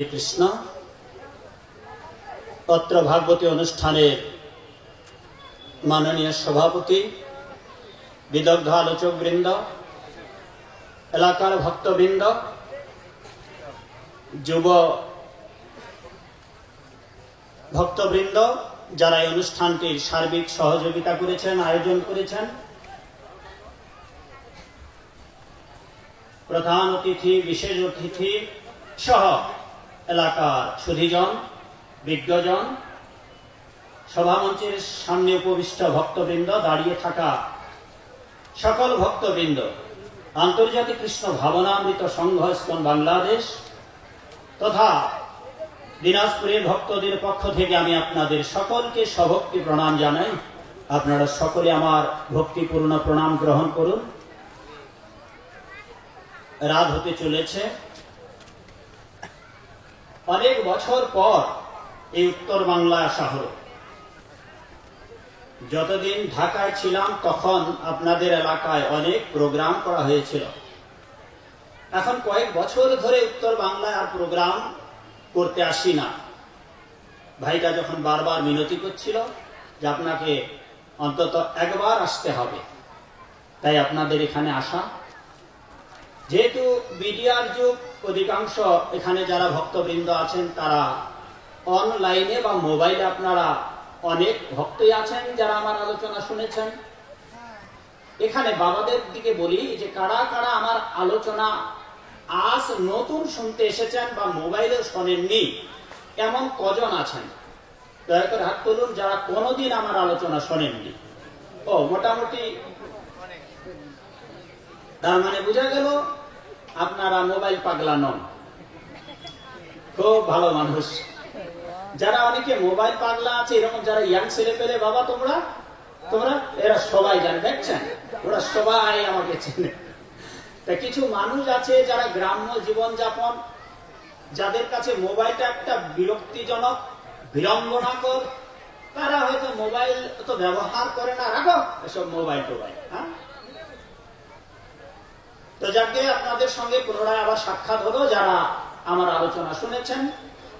কৃষ্ণ। পত্র ভাগবতী অনুষ্ঠানের মাননীয় সভাপতি, বিদগ্ধ আলোচক বৃন্দ এলাকার ভক্তবৃন্দ, যুব ভক্তবৃন্দ যারা এই অনুষ্ঠানটির সার্বিক সহযোগিতা করেছেন, আয়োজন করেছেন। প্রধান অতিথি, বিশেষ অতিথি সহ এলাকার সুধীজন, বিজ্ঞজন, সভামঞ্চের সামনে উপবিষ্ট ভক্তবৃন্দ, দাঁড়িয়ে থাকা সকল ভক্তবৃন্দ, আন্তর্জাতিক কৃষ্ণ ভাবনামৃত সংঘ ইস্কন বাংলাদেশ তথা দিনাজপুরের ভক্তদের পক্ষ থেকে আমি আপনাদের সকলকে সভক্তি প্রণাম জানাই। আপনারা সকলে আমার ভক্তিপূর্ণ প্রণাম গ্রহণ করুন। রাত হতে চলেছে। অনেক বছর পর এই উত্তর বাংলা হলো যতদিন ঢাকায় ছিলাম, তখন আপনাদের এলাকায় অনেক প্রোগ্রাম করা হয়েছিল। এখন কয়েক বছর ধরে উত্তর বাংলায় আর প্রোগ্রাম করতে আসি না। ভাইটা যখন বারবার মিনতি করছিল যে আপনাকে অন্তত একবার আসতে হবে, তাই আপনাদের এখানে আসা। যেহেতু মিডিয়ার যুগ অধিকাংশ এখানে যারা ভক্তবৃন্দ আছেন, তারা অনলাইনে বা মোবাইলে আপনারা অনেক ভক্তই আছেন যারা আমার আলোচনা শুনেছেন। এখানে বাবাদের দিকে বলি যে, কারা কারা আমার আলোচনা আজ নতুন শুনতে এসেছেন বা মোবাইলে শোনেননি, এমন কজন আছেন? দয়া করে হাত তুলুন, যারা কোনোদিন আমার আলোচনা শোনেননি। ও, মোটামুটি, তার মানে বোঝা গেল আপনারা মোবাইল পাগলা নন। খুব ভালো মানুষ। যারা অনেকে মোবাইল পাগলা আছে, এরকম যারা ইয়াং ছেলে পেলে, বাবা তোমরা? তোমরা? এরা সবাই জানে, দেখছেন? ওরা সবাই আমাকে চেনে। তা কিছু মানুষ আছে যারা গ্রাম্য জীবন যাপন যাদের কাছে মোবাইলটা একটা বিরক্তিজনক, বিড়ম্বনাকর। তারা হয়তো মোবাইল তো ব্যবহার করে না। রাখো, এসব মোবাইল টোবাইল হ্যাঁ? তো যাকে আপনাদের সঙ্গে পুনরায় আবার সাক্ষাৎ হলো, যারা আমার আলোচনা শুনেছেন,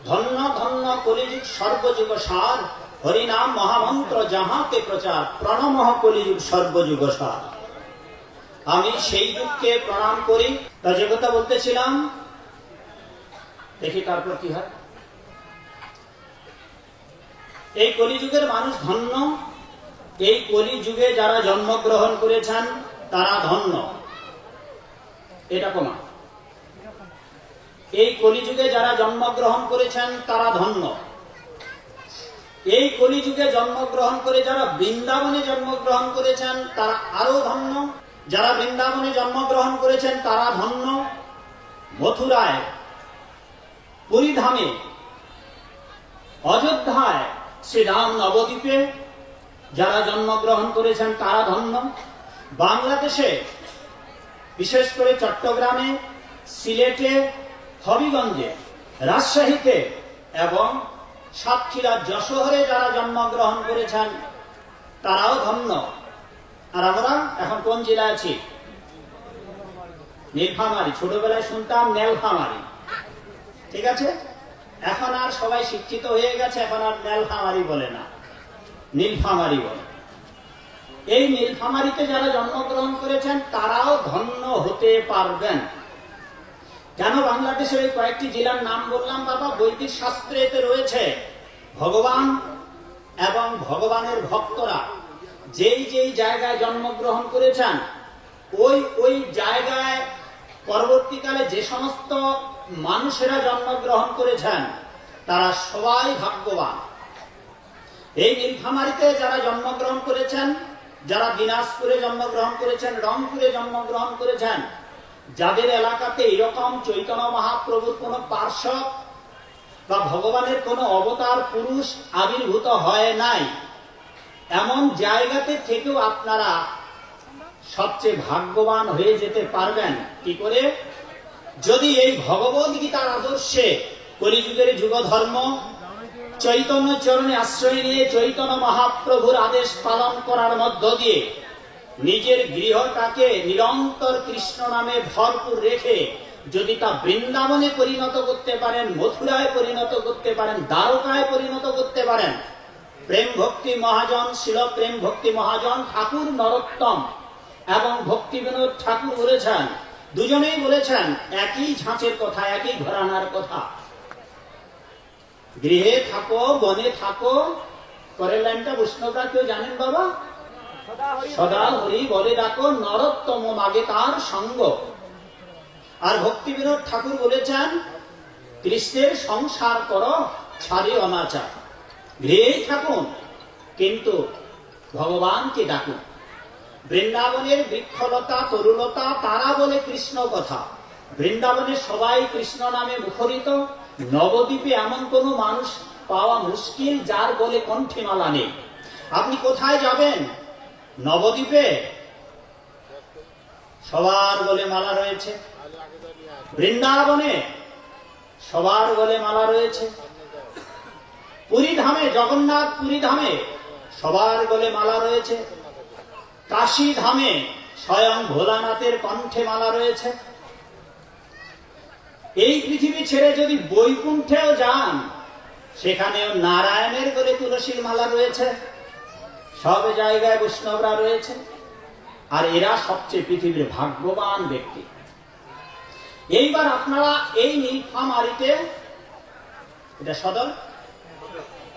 ধন্য ধন্য কলিযুগ সর্বযুগ সার, হরিনাম মহামন্ত্র যাহাতে প্রচার, প্রণমহ কলিযুগ সর্বযুগ সার। আমি সেই যুগকে প্রণাম করি। তা যে কথা বলতেছিলাম, দেখি তারপর কি হয়। এই কলিযুগের মানুষ ধন্য, এই কলিযুগে যারা জন্মগ্রহণ করেছেন, তারা ধন্য। এটা কমা। এই কলিযুগে যারা জন্মগ্রহণ করেছেন, তারা ধন্য। এই কলিযুগে জন্মগ্রহণ করে যারা বৃন্দাবনে জন্মগ্রহণ করেছেন, তারা আরও ধন্য। যারা বৃন্দাবনে জন্মগ্রহণ করেছেন, তারা ধন্য। মথুরায়, পুরীধামে, অযোধ্যায়, শ্রীরাম নবদ্বীপে যারা জন্মগ্রহণ করেছেন, তারা ধন্য। বাংলাদেশে বিশেষ করে চট্টগ্রামে, সিলেটে, হবিগঞ্জে, রাজশাহীতে এবং সাতক্ষীরা, যশোহরে যারা জন্মগ্রহণ করেছেন, তারাও ধন্য। আর আমরা এখন কোন জেলায় আছি? নীলফামারি। ছোটবেলায় শুনতাম নেলফামারি ঠিক আছে? এখন আর সবাই শিক্ষিত হয়ে গেছে, এখন আর নেলফামারি বলে না। নীলফামারি বলে। এই নীলফামারিতে যারা জন্মগ্রহণ করেছেন, তারাও ধন্য হতে পারবেন। কেন বাংলাদেশের এই কয়েকটি জেলার নাম বললাম বাবা? বৈদিক শাস্ত্রে এতে রয়েছে, ভগবান এবং ভগবানের ভক্তরা যেই যেই জায়গায় জন্মগ্রহণ করেছেন, ওই ওই জায়গায় পরবর্তীকালে যে সমস্ত মানুষেরা জন্মগ্রহণ করেছেন, তারা সবাই ভাগ্যবান। এই নীলফামারিতে যারা জন্মগ্রহণ করেছেন যারা দিনাজপুরে জন্মগ্রহণ করেছেন, রংপুরে জন্মগ্রহণ করেছেন, যাদের এলাকাতে এরকম চৈতন্য মহাপ্রভুর কোন পার্শ্বদ বা ভগবানের কোন অবতার, পুরুষ আবির্ভূত হয় নাই, এমন জায়গাতে থেকেও আপনারা সবচেয়ে ভাগ্যবান হয়ে যেতে পারবেন। কি করে? যদি এই ভগবদ গীতার আদর্শে কলিযুগের যুগ ধর্ম চৈতন্য চরণে আশ্রয় নিয়ে চৈতন্য মহাপ্রভুর আদেশ পালন করার মধ্য দিয়ে নিজের গৃহটাকে নিরন্তর কৃষ্ণ নামে ভরপুর রেখে যদি তা বৃন্দাবনে পরিণত করতে পারেন, মথুরায় পরিণত করতে পারেন, দ্বারকায় পরিণত করতে পারেন, প্রেম ভক্তি মহাজন, শিল প্রেম ভক্তি মহাজন, ঠাকুর নরোত্তম এবং ভক্তি বিনোদ ঠাকুর বলেছেন, দুজনেই বলেছেন, একই ঝাঁচের কথা, একই ঘরানার কথা। গৃহে থাকো, বনে থাকো পরের লাইনটা উষ্ণতা কেউ জানেন বাবা? সদা হরি বলে ডাকো, নরোত্তম মাগে তার সঙ্গ। আর ভক্তি বিনোদ ঠাকুর বলেছেন, কৃষ্ণের সংসার করো, ছাড়ি অনাচার। গৃহেই থাকুন, কিন্তু ভগবানকে ডাকুন। বৃন্দাবনের বৃক্ষলতা, তরুলতা, তারা বলে কৃষ্ণ কথা। বৃন্দাবনে সবাই কৃষ্ণ নামে মুখরিত। নবদ্বীপে এমন কোন মানুষ পাওয়া মুশকিল যার বলে কণ্ঠীমালা নেই। আপনি কোথায় যাবেন? নবদ্বীপে? সবার বলে মালা রয়েছে। বৃন্দাবনে? সবার বলে মালা রয়েছে। পুরী ধামে জগন্নাথ পুরী ধামে সবার গলে মালা রয়েছে। কাশী ধামে স্বয়ং ভোলানাথের কণ্ঠে মালা রয়েছে। এই পৃথিবী ছেড়ে যদি বৈকুণ্ঠেও যান, সেখানেও নারায়ণের করে তুলসীর মালা রয়েছে, সব জায়গায় বৈষ্ণবরা রয়েছে, আর এরা সবচেয়ে পৃথিবীর ভাগ্যবান ব্যক্তি। এইবার আপনারা এই নীলফামারিতে, এটা সদর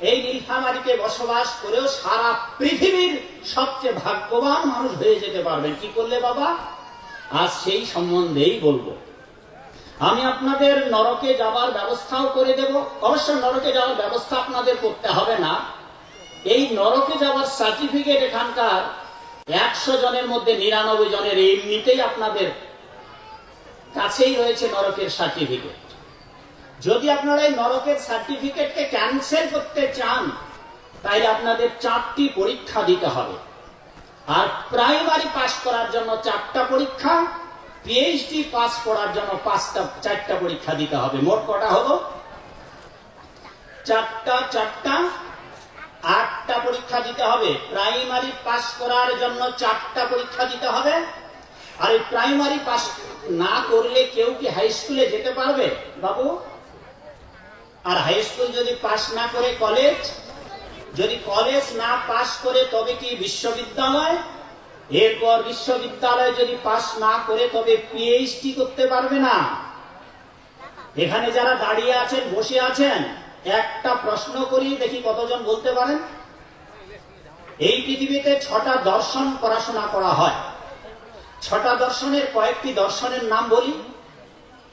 এই নীলফামারিতে বসবাস করেও সারা পৃথিবীর সবচেয়ে ভাগ্যবান মানুষ হয়ে যেতে পারবেন। কি করলে বাবা? আজ সেই সম্বন্ধেই বলব। আমি আপনাদের নরকে যাওয়ার ব্যবস্থাও করে দেব। অবশ্য নরকে যাওয়ার ব্যবস্থা আপনাদের করতে হবে না। এই নরকে যাওয়ার সার্টিফিকেট এখানকার একশো জনের মধ্যে নিরানব্বই জনের এমনিতেই আপনাদের কাছেই রয়েছে নরকের সার্টিফিকেট যদি আপনারা এই নরকের সার্টিফিকেটকে ক্যান্সেল করতে চান তাই আপনাদের চারটি পরীক্ষা দিতে হবে। আর প্রাইমারি পাস করার জন্য চারটা পরীক্ষা পিএইচডি পাস করার জন্য পাঁচটা, চারটা পরীক্ষা দিতে হবে। মোট কটা হলো? চারটা চারটা, আটটা পরীক্ষা দিতে হবে। প্রাইমারি পাস করার জন্য চারটা পরীক্ষা দিতে হবে। আর এই প্রাইমারি পাস না করলে কেউ কি হাই স্কুলে যেতে পারবে? বাবু? আর হাই স্কুল যদি পাস না করে কলেজ যদি কলেজ না পাস করে তবে কি বিশ্ববিদ্যালয়? এরপর বিশ্ববিদ্যালয় যদি পাস না করে তবে পিএইচডি করতে পারবে না। এখানে যারা দাঁড়িয়ে আছেন, বসে আছেন, একটা প্রশ্ন করি দেখি কতজন বলতে পারেন? এই পৃথিবীতে ছটা দর্শন পড়াশোনা করা হয়। ছটা দর্শনের কয়েকটি দর্শনের নাম বলি।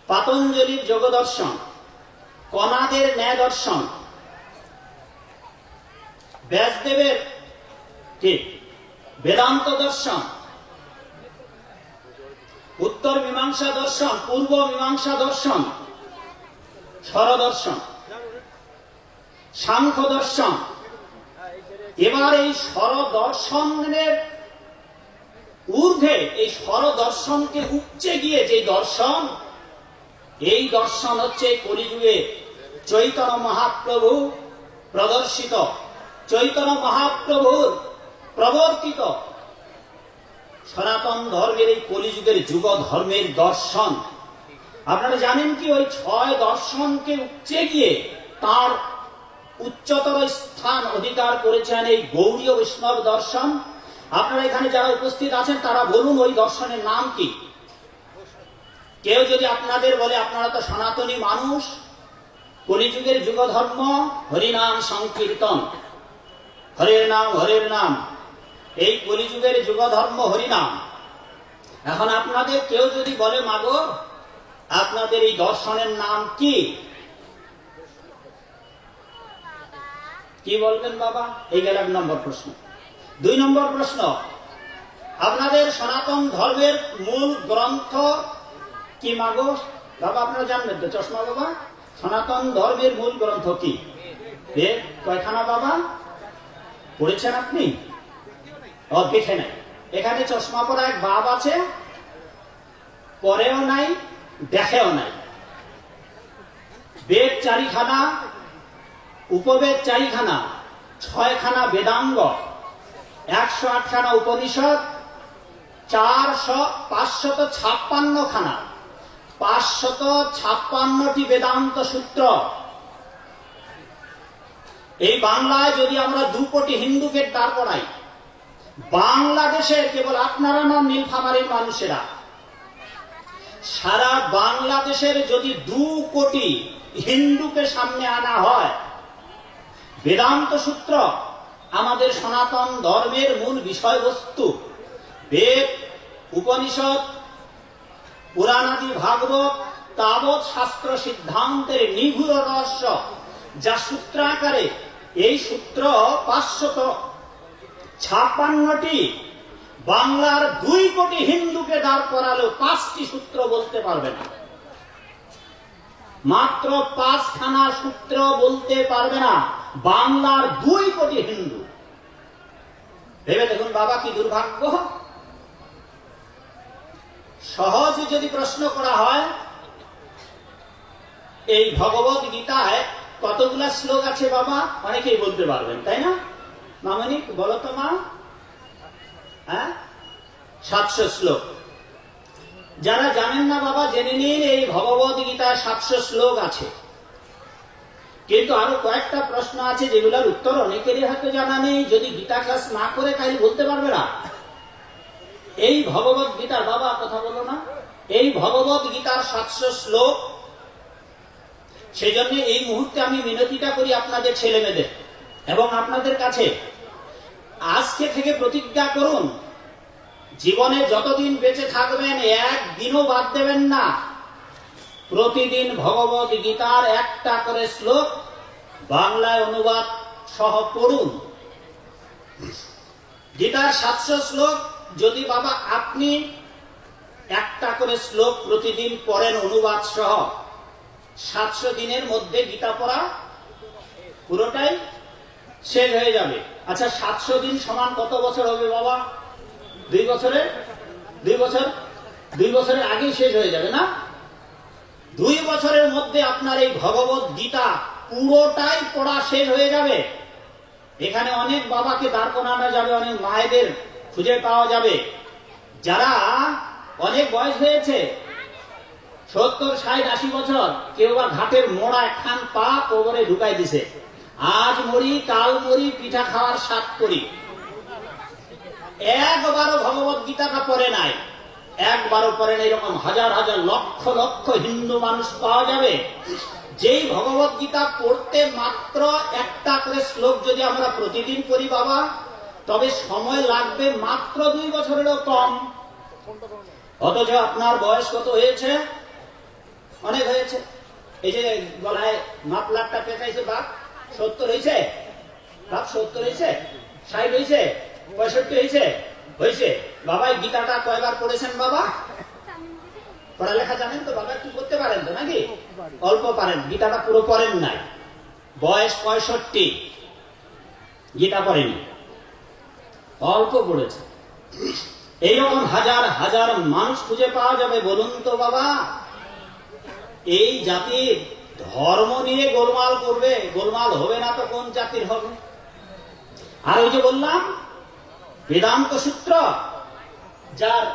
পাতঞ্জলির যোগ দর্শন, কণাদের ন্যায় দর্শন, ব্যাসদেবের ঠিক। বেদান্ত দর্শন, উত্তর মীমাংসা দর্শন, পূর্ব মীমাংসা দর্শন, স্বরদর্শন, সাংখ্য দর্শন। এবার এই স্বরদর্শনের ঊর্ধ্বে, এই স্বরদর্শনকে উপচে গিয়ে যে দর্শন, এই দর্শন হচ্ছে কলিযুগে চৈতন্য মহাপ্রভু প্রদর্শিত। চৈতন্য মহাপ্রভুর প্রবর্তিত। সনাতন ধর্মের এই কলিযুগের যুগ ধর্মের দর্শন। আপনারা জানেন কি ওই ছয় দর্শনকে উপচে গিয়ে তার উচ্চতর স্থান অধিকার করেছেন এই গৌরীয় বৈষ্ণব দর্শন? আপনারা এখানে যারা উপস্থিত আছেন, তারা বলুন ওই দর্শনের নাম কি? কেউ যদি আপনাদের বলে, আপনারা তো সনাতনী মানুষ, কলিযুগের যুগ ধর্ম হরিনাম সংকীর্তন। হরের নাম হরের নাম। এই কলিযুগের যুগ ধর্ম হরিনাম। এখন আপনাদের কেউ যদি বলে, মাগো, আপনাদের এই দর্শনের নাম কি? কি বলবেন বাবা? এই গেল এক নম্বর প্রশ্ন। দুই নম্বর প্রশ্ন, আপনাদের সনাতন ধর্মের মূল গ্রন্থ কি মাগো? বাবা, আপনারা জানবেন তো, চশমা বাবা? সনাতন ধর্মের মূল গ্রন্থ কি? কয়খানা বাবা? পড়েছেন আপনি? ও, দেখে নাই। এখানে চশমা পরা এক বাপ আছে, পরেও নাই, দেখেও নাই। বেদ চারিখানা, উপবেদ চারিখানা, ছয়খানা বেদাঙ্গ, একশো আটখানা উপনিষদ, চারশো, পাঁচশত ছাপ্পান্ন খানা পাঁচশত ছাপ্পান্নটি বেদান্ত সূত্র। এই বাংলায় যদি আমরা দু কোটি হিন্দুকে দাঁড় করাই বাংলাদেশের কেবল আপনারা না, নীলফামারীর মানুষেরা। সারা বাংলাদেশের যদি দু কোটি হিন্দুকে সামনে আনা হয়, বেদান্ত সূত্র আমাদের সনাতন ধর্মের মূল বিষয়বস্তু। বেদ, উপনিষদ পুরাণাদি ভাগবত, তাবৎ শাস্ত্র সিদ্ধান্তের নিগুড় রহস্য, যা সূত্রাকারে এই সূত্র পাঁচশত ছাপ্পান্নটি বাংলার দুই কোটি হিন্দুকে দাঁড় করালেও পাঁচটি সূত্র বলতে পারবে না। মাত্র পাঁচখানা সূত্র বলতে পারবে না, বাংলার দুই কোটি হিন্দু। ভেবে দেখুন বাবা কি দুর্ভাগ্য। সহজ যদি প্রশ্ন করা হয়, এই ভগবত গীতায় কতগুলা শ্লোক আছে বাবা? অনেকেই বলতে পারবেন, তাই না? মামনি, বলো তো মা। হ্যাঁ? সাতশো শ্লোক। যারা জানেন না বাবা, জেনে নিন, এই ভগবত গীতায় সাতশো শ্লোক আছে। কিন্তু আরও কয়েকটা প্রশ্ন আছে, যেগুলোর উত্তর অনেকেরই হয়তো জানা নেই। যদি গীতা ক্লাস না করে, তাহলে বলতে পারবে না। এই ভগবত গীতার বাবা, কথা বলো না। এই ভগবত গীতার সাতশো শ্লোক সেই জন্য এই মুহূর্তে আমি মিনতিটা করি আপনাদের ছেলে মেয়েদের এবং আপনাদের কাছে আজকে থেকে প্রতিজ্ঞা করুন, জীবনে যতদিন বেঁচে থাকবেন, একদিনও বাদ দেবেন না। প্রতিদিন ভগবত গীতার একটা করে শ্লোক বাংলায় অনুবাদ সহ পড়ুন। গীতার সাতশো শ্লোক, যদি বাবা আপনি একটা করে শ্লোক প্রতিদিন পড়েন অনুবাদ সহ, সাতশো দিনের মধ্যে গীতা পড়া পুরোটাই শেষ হয়ে যাবে। আচ্ছা সাতশো দিন সমান কত বছর হবে বাবা? দুই বছরে? দুই বছর? দুই বছরের আগেই শেষ হয়ে যাবে না? দুই বছরের মধ্যে আপনার এই ভগবত গীতা পুরোটাই পড়া শেষ হয়ে যাবে। এখানে অনেক বাবাকে দাঁড় করানো যাবে, অনেক মায়েদের খুঁজে পাওয়া যাবে। যারা অনেক বয়স হয়েছে, সত্তর, ষাট, আশি বছর, কেউ বা ঘাটের মোড়া একখান পা কবরে ঢুকাই দিছে। আজ মরি, কাল মরি, পিঠা খাওয়ার স্বাদ করি। একবারও ভগবত গীতাটা পড়ে নাই। একবারও পড়ে নাই, এরকম হাজার হাজার লক্ষ লক্ষ হিন্দু মানুষ পাওয়া যাবে। যেই ভগবত গীতা পড়তে মাত্র একটা করে শ্লোক যদি আমরা প্রতিদিন করি বাবা, তবে সময় লাগবে মাত্র দুই বছরেরও কম। অথচ আপনার বয়স কত হয়েছে? অনেক হয়েছে। এই যে গলায় মাপলারটা পেঁচাইছে বাপ। সত্তর হয়েছে? বাপ, সত্তর হয়েছে? ষাট হয়েছে? পঁয়ষট্টি হয়েছে? হয়েছে। বাবা গীতাটা কয়বার পড়েছেন বাবা? পড়ালেখা জানেন তো বাবা, কি করতে পারেন তো নাকি? অল্প পারেন, গীতাটা পুরো পড়েন নাই। বয়স পঁয়ষট্টি। গীতা পড়েনি। অল্প পড়েছে। এইরকম হাজার হাজার মানুষ খুঁজে পাওয়া যাবে, বলুন তো বাবা। এই জাতির ধর্ম নিয়ে গোলমাল করবে, গোলমাল হবে না তো কোন জাতির হবে? আর ওই যে বললাম, বেদান্ত সূত্র, যার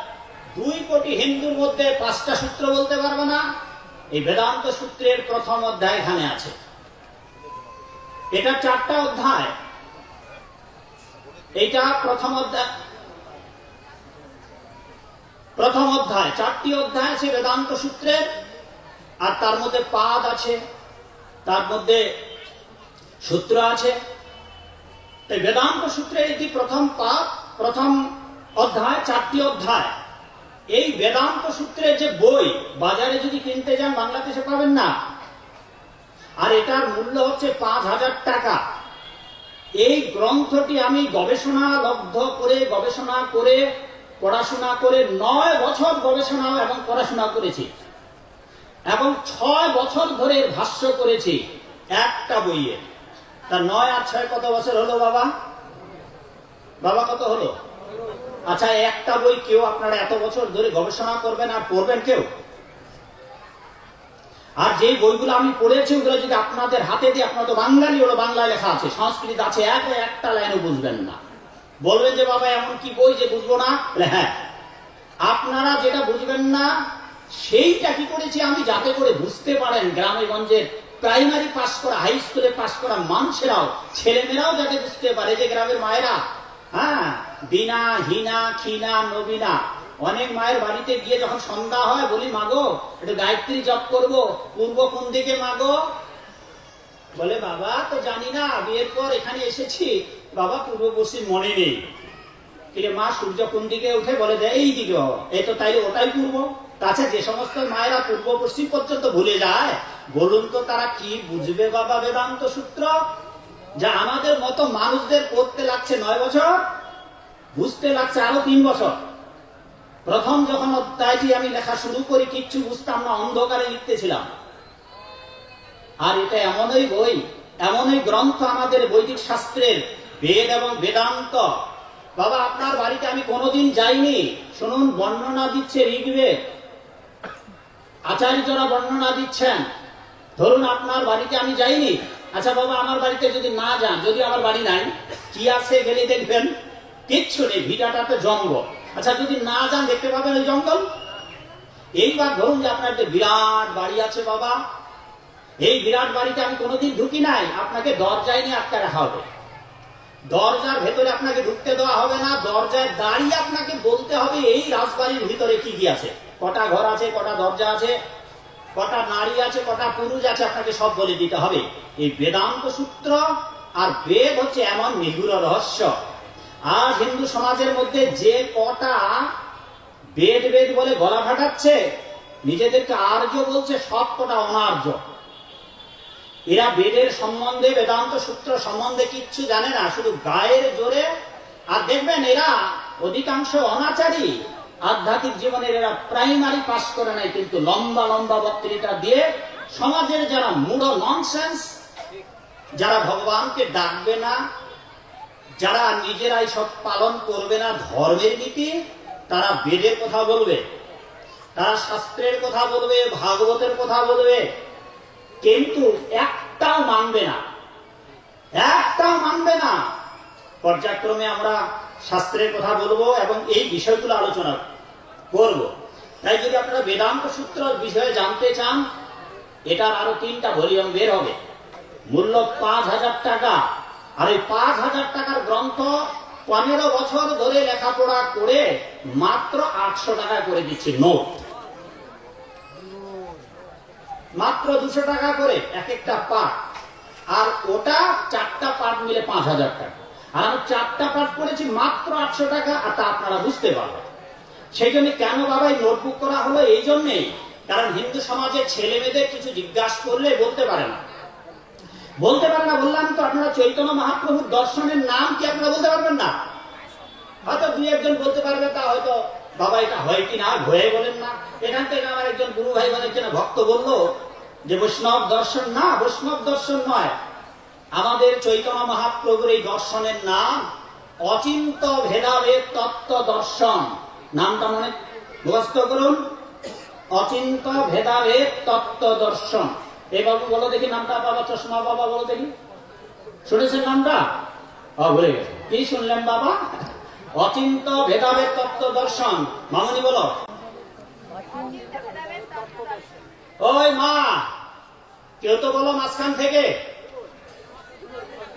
দুই কোটি হিন্দুর মধ্যে পাঁচটা সূত্র বলতে পারবে না, এই বেদান্ত সূত্রের প্রথম অধ্যায় এখানে আছে। এটা চারটা অধ্যায়। এটা প্রথম অধ্যায়। প্রথম অধ্যায়, চারটি অধ্যায় আছে বেদান্ত সূত্রের। আর তার মধ্যে পাদ আছে, তার মধ্যে সূত্র আছে। এই বেদান্ত সূত্রে এটি প্রথম পাদ, প্রথম অধ্যায়, চারটি অধ্যায়। এই বেদান্ত সূত্রে যে বই, বাজারে যদি কিনতে যান, বাংলাদেশে পাবেন না। আর এটার মূল্য হচ্ছে পাঁচ হাজার টাকা। এই গ্রন্থটি আমি গবেষণা লব্ধ করে, গবেষণা করে, পড়াশোনা করে নয় বছর গবেষণা এবং পড়াশোনা করেছি। এবং ছয় বছর ধরে ভাষ্য করেছি, একটা বইয়ে। তার নয় আর ছয় কত বছর হলো বাবা? বাবা কত হলো? আচ্ছা একটা বই কেউ আপনারা এত বছর ধরে গবেষণা করবেন আর পড়বেন কেউ? আর যে বইগুলো আমি পড়েছি, ওগুলো যদি আপনাদের হাতে দিয়ে, আপনার তো বাঙালি হলো, বাংলায় লেখা আছে সংস্কৃত আছে, এক একটা লাইনও বুঝবেন না। বলবেন যে, বাবা, এমন কি বই যে বুঝব না? হ্যাঁ। আপনারা যেটা বুঝবেন না সেইটা কি করেছি আমি যাতে করে বুঝতে পারেন গ্রামে গঞ্জের প্রাইমারি পাস করা, হাই স্কুলে পাস করা মানুষেরাও, ছেলেমেয়েরাও যাতে বুঝতে পারে যে গ্রামের মায়েরা হ্যাঁ বিনা, হিনা খিনা নবীনা। অনেক মায়ের বাড়িতে গিয়ে যখন সন্ধ্যা হয়, বলি, মাগো, একটু গায়ত্রী জপ করব, পূর্ব কোন দিকে, মাগো? বলে, বাবা, তো জানি না, বিয়ের পর এখানে এসেছি। বাবা পূর্ব পশ্চিম মনে নেই। মা, সূর্য কোন দিকে উঠে বলে দেয় এই দিকে। এই তো তাইলে ওটাই পূর্ব। তাছাড়া যে সমস্ত মায়েরা পূর্ব পশ্চিম পর্যন্ত ভুলে যায়, বলুন তো তারা কি বুঝবে বাবা বেদান্ত সূত্র? যা আমাদের মতো মানুষদের পড়তে লাগছে নয় বছর? বুঝতে লাগছে আরও তিন বছর। প্রথম যখন অধ্যায়টি আমি লেখা শুরু করি, কিচ্ছু বুঝতাম না, অন্ধকারে লিখতেছিলাম। আর এটা এমনই বই, এমনই গ্রন্থ আমাদের বৈদিক শাস্ত্রের বেদ এবং বেদান্ত। বাবা, আপনার বাড়িতে আমি কোনোদিন যাইনি। শুনুন, বর্ণনা দিচ্ছে ঋগ্বেদ। আচার্যরা বর্ণনা দিচ্ছেন। ধরুন আপনার বাড়িতে আমি যাইনি। আচ্ছা বাবা, আমার বাড়িতে যদি না যান, যদি আমার বাড়ি নাই, কি আছে গেলে দেখবেন? কিচ্ছু নেই, ভিটাটা তো জঙ্গল। আচ্ছা যদি না যান, দেখতে পাবেন ওই জঙ্গল? এইবার ধরুন যে আপনার যে বিরাট বাড়ি আছে বাবা, এই বিরাট বাড়িতে আমি কোনোদিন ঢুকি নাই। আপনাকে দরজায় নিয়ে আটকা রাখা হবে। দরজার ভেতরে আপনাকে ঢুকতে দেওয়া হবে না, দরজায় দাঁড়িয়ে আপনাকে বলতে হবে, এই রাজবাড়ির ভিতরে কি কি আছে। কটা ঘর আছে, কটা দরজা আছে, কটা নারী আছে, কটা পুরুষ আছে, আপনাকে সব বলে দিতে হবে। এই বেদান্ত সূত্র আর বেদ হচ্ছে এমন নিগুড় রহস্য। আর হিন্দু সমাজের মধ্যে যে কটা বেদ বেদ বলে গলা ফাটাচ্ছে, নিজেদেরকে আর্য বলছে, সব কটা অনার্য। এরা বেদের সম্বন্ধে, বেদান্ত সূত্র সম্বন্ধে কিচ্ছু জানে না, শুধু গায়ের জোরে। আর দেখবেন এরা অধিকাংশ অনাচারী। আধ্যাত্মিক জীবনের এরা প্রাইমারি পাস করে নাই, কিন্তু লম্বা লম্বা বক্তৃতা দিয়ে সমাজের যারা মূঢ় ননসেন্স যারা ভগবানকে ডাকবে না, যারা নিজেরাই সব পালন করবে না ধর্মের নীতি, তারা বেদের কথা বলবে, তারা শাস্ত্রের কথা বলবে, ভাগবতের কথা বলবে, কিন্তু একটাও মানবে না। একটাও মানবে না। পর্যায়ক্রমে আমরা শাস্ত্রের কথা বলব এবং এই বিষয়গুলো আলোচনা করব। তাই যদি আপনারা বেদান্ত সূত্র বিষয়ে জানতে চান, এটার আরও তিনটা ভলিউম বের হবে। মূল্য পাঁচ হাজার টাকা। আর এই পাঁচ হাজার টাকার গ্রন্থ পনেরো বছর ধরে লেখাপড়া করে মাত্র আটশো টাকা করে দিচ্ছে নোট। মাত্র দুশো টাকা করে এক একটা পাঠ। আর ওটা চারটা পাঠ মিলে পাঁচ হাজার টাকা। আর আমি চারটা পাঠ করেছি মাত্র আটশো টাকা, আর তা আপনারা বুঝতে পারবেন। সেই জন্য কেন বাবা এই নোটবুক করা হলো? এই জন্যেই কারণ হিন্দু সমাজে ছেলে মেয়েদের কিছু জিজ্ঞাসা করলে বলতে পারে না। বলতে পারে না, বললাম তো আপনারা চৈতন্য মহাপ্রভুর দর্শনের নাম কি আপনারা বলতে পারবেন না? হয়তো দুই একজন বলতে পারবে, তা হয়তো বাবা এটা হয় কি না, ভয়ে বলেন না। এখান থেকে আমার একজন গুরু ভাই বলেছেন ভক্ত বলল যে বৈষ্ণব দর্শন না, বৈষ্ণব দর্শন নয়। আমাদের চৈতন্য মহাপ্রভুর এই দর্শনের নাম অচিন্ত ভেদাভেদ তত্ত্ব দর্শন। নামটা মনে? মুখস্থ করুন। অচিন্ত ভেদাভেদ তত্ত্ব দর্শন এই বাবু বলো দেখি নামটা বাবা চশমা বাবা বলো দেখি। শুনেছেন নামটা? ও ভুলে গেছে। কি শুনলেন বাবা? অচিন্ত ভেদাভেদ তত্ত্ব দর্শন মামনি বলো। ওই মা কেউ তো বলো মাঝখান থেকে।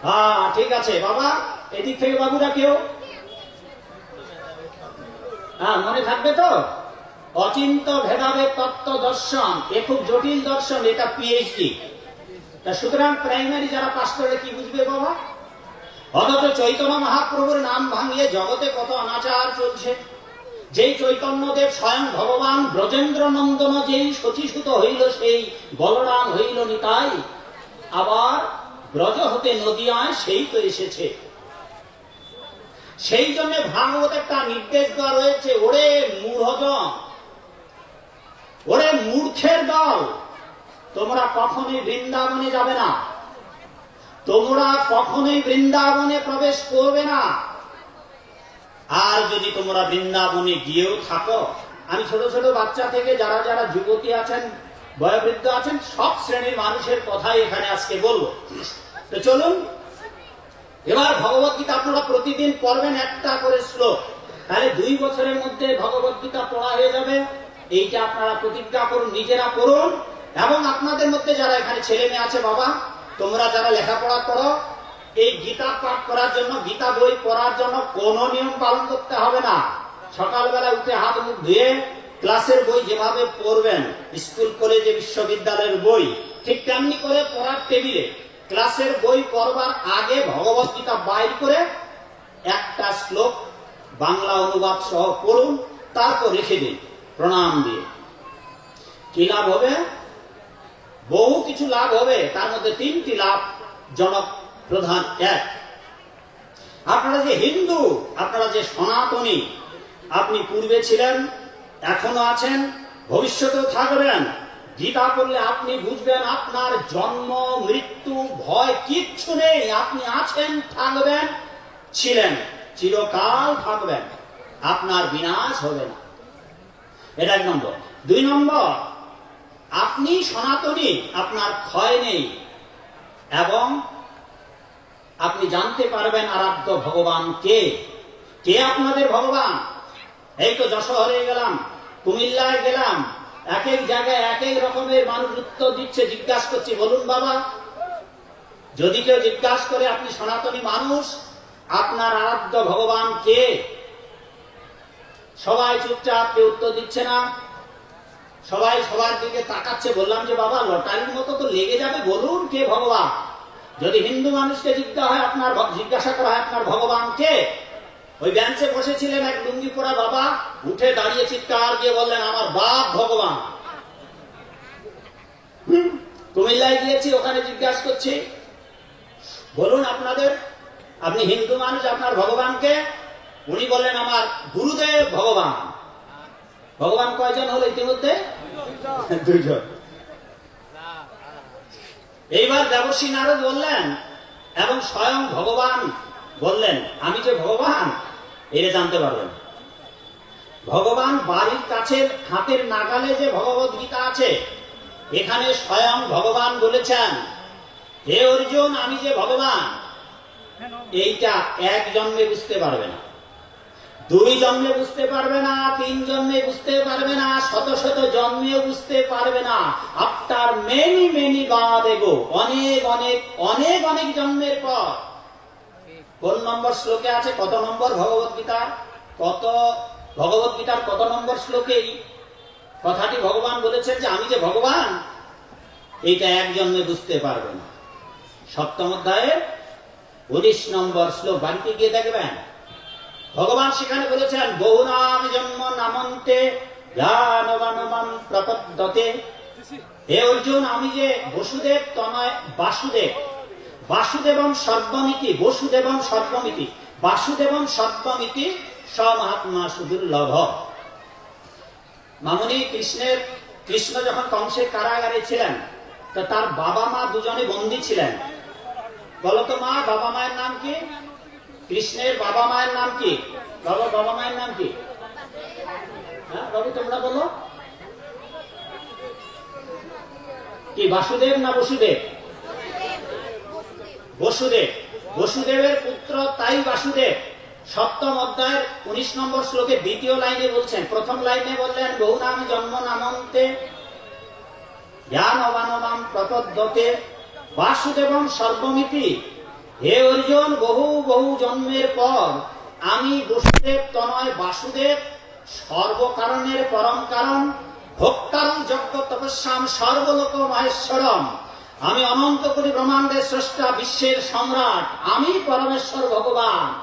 হ্যাঁ ঠিক আছে বাবা। এদিক থেকে বাবুরা কেউ? হ্যাঁ মনে থাকবে তো? অচিন্ত ভেদাভেদ তত্ত্ব দর্শন। এ খুব জটিল দর্শন, এটা পিএইচডি তা সুতরাং প্রাইমারি যারা পাশ করে, কি বুঝবে বাবা? অথচ চৈতন্য মহাপ্রভুর নাম ভাঙিয়ে জগতে কত অনাচার চলছে। যেই চৈতন্যদেব স্বয়ং ভগবান ব্রজেন্দ্র নন্দন যেই সচিসূত হইল, সেই বলরাম হইল নিতাই। আবার ব্রজ হতে নদিয়ায় সেই তো এসেছে। সেই জন্য ভাগবত একটা নির্দেশ দেওয়া রয়েছে, ওরে মূঢ়জন, ওরে মূর্খের দল, তোমরা কখনোই বৃন্দাবনে যাবে না, তোমরা কখনোই বৃন্দাবনে প্রবেশ করবে না। আর যদি তোমরা বৃন্দাবনে গিয়েও থাকো, আমি ছোট ছোট বাচ্চা থেকে যারা যারা যুবতী আছেন, বয়োবৃদ্ধ আছেন, সব শ্রেণির মানুষের কথাই এখানে আজকে বলব। তো চলুন এবার ভগবত গীতা আপনারা প্রতিদিন পড়বেন একটা করে শ্লোক। তাহলে দুই বছরের মধ্যে ভগবত গীতা পড়া হয়ে যাবে। এইটা আপনারা প্রতিজ্ঞা করুন, নিজেরা করুন এবং আপনাদের মধ্যে যারা এখানে ছেলে মেয়ে আছে, বাবা, তোমরা যারা লেখাপড়া করো, এই গীতা পাঠ করার জন্য, গীতা বই পড়ার জন্য কোনো নিয়ম পালন করতে হবে না। সকালবেলা উঠে হাত মুখ ধুয়ে ক্লাসের বই যেভাবে পড়বেন, স্কুল, কলেজে, বিশ্ববিদ্যালয়ের বই, ঠিক তেমনি করে পড়ার টেবিলে। ক্লাসের বই পড়বার আগে ভগবত গীতা বাইর করে একটা শ্লোক বাংলা অনুবাদ সহ পড়ুন, তারপর রেখে দিন, প্রণাম দিয়ে। কি লাভ হবে? বহু কিছু লাভ হবে, তার মধ্যে তিনটি লাভ জনক প্রধান এক। আপনারা যে হিন্দু, আপনারা যে সনাতনী, আপনি পূর্বে ছিলেন, এখনও আছেন, ভবিষ্যতেও থাকবেন গীতা পড়লে আপনি বুঝবেন আপনার জন্ম, মৃত্যু, ভয় কিচ্ছু নেই। আপনি আছেন, থাকবেন, ছিলেন, চিরকাল থাকবেন। আপনার বিনাশ হবে না। এটা এক নম্বর। দুই নম্বর, আপনি সনাতনী, আপনার ক্ষয় নেই। এবং আপনি জানতে পারবেন আরাধ্য ভগবান কে? কে আপনাদের ভগবান? এই তো যশোহরে গেলাম, কুমিল্লায় গেলাম এক এক জায়গায় এক এক রকমের মানুষ উত্তর দিচ্ছে, জিজ্ঞাসা করছি, বলুন বাবা। যদি কেউ জিজ্ঞাসা করে, আপনি সনাতনী মানুষ, আপনার আরাধ্য ভগবান কে? সবাই চুপচাপ, কেউ উত্তর দিচ্ছে না। সবাই সবার দিকে তাকাচ্ছে, বললাম যে বাবা, লটারির মতো তো লেগে যাবে, বলুন কে ভগবান? যদি হিন্দু মানুষকে জিজ্ঞাসা হয়, আপনার জিজ্ঞাসা করা হয়, আপনার ভগবান কে? ওই বেঞ্চে বসেছিলেন এক লুঙ্গি পরা বাবা, উঠে দাঁড়িয়ে চিৎকার দিয়ে বললেন, আমার বাপ ভগবান। কুমিল্লায় গিয়েছি, ওখানে জিজ্ঞাসা করছি, বলুন আপনাদের, আপনি হিন্দু মানুষ, আপনার ভগবানকে? উনি বললেন, আমার গুরুদেব ভগবান। ভগবান কয়জন হলো ইতিমধ্যে? দুইজন। এইবার দেবশ্রী নারদ বললেন, এবং স্বয়ং ভগবান বললেন, আমি যে ভগবান এটা জানতে পারবেন। ভগবান বাড়ির কাছে হাতের নাগালে যে ভগবত গীতা আছে, এখানে স্বয়ং ভগবান বলেছেন, হে অর্জুন, আমি যে ভগবান, এইটা এক জন্মে বুঝতে পারবে না। দুই জন্মে বুঝতে পারবে না, তিন জন্মে বুঝতে পারবে না, শত শত জন্মে বুঝতে পারবে না। আফটার মেনি মেনি গড এগো অনেক অনেক অনেক অনেক জন্মের পর কোন নম্বর শ্লোকে আছে, কত নম্বর ভগবত গীতা? কত, ভগবত গীতার কত নম্বর শ্লোকেই কথাটি ভগবান বলেছেন যে, আমি যে ভগবান, এইটা এক বুঝতে পারবে না। সপ্তম অধ্যায়ের উনিশ নম্বর শ্লোক, বাড়িতে গিয়ে দেখবেন, ভগবান সেখানে বলেছেন, বহু নাম জন্ম নামন্তে প্রপদ্যতে। হে অর্জুন, আমি যে বসুদেব, তনয় বাসুদেব বাসুদেবম সর্বমিতি, বসুদেবম সর্বমিতি, বাসুদেবম সর্বমিতি স্বমহাত্মা সুদুর্লভ। মামনি কৃষ্ণের, কৃষ্ণ যখন কংসের কারাগারে ছিলেন, তো তার বাবা মা দুজনে বন্দী ছিলেন। বলতো মা, বাবা মায়ের নাম কি? কৃষ্ণের বাবা মায়ের নাম কি? বাবা বাবা মায়ের নাম কি? হ্যাঁ তোমরা বলো। কি, বাসুদেব না বসুদেব? বসুদেব। বসুদেবের পুত্র তাই বাসুদেব। সপ্তম অধ্যায়ের উনিশ নম্বর শ্লোকে দ্বিতীয় লাইনে বলছেন, প্রথম লাইনে বললেন, বহু নাম জন্ম নামন্তে জ্ঞান অবানবাম প্রপদ্যতে বাসুদেবম সর্বমিতি। হে অর্জুন, বহু বহু জন্মের পর আমি বসুদেব তনয় বাসুদেব, সর্বকারণের পরম কারণ ভোক্তারম যজ্ঞ তপস্যাম সর্বলোক মহেশ্বরম আমি অনন্ত করি ব্রহ্মাণ্ডের স্রষ্টা বিশ্বের সম্রাট। আমি পরমেশ্বর ভগবান।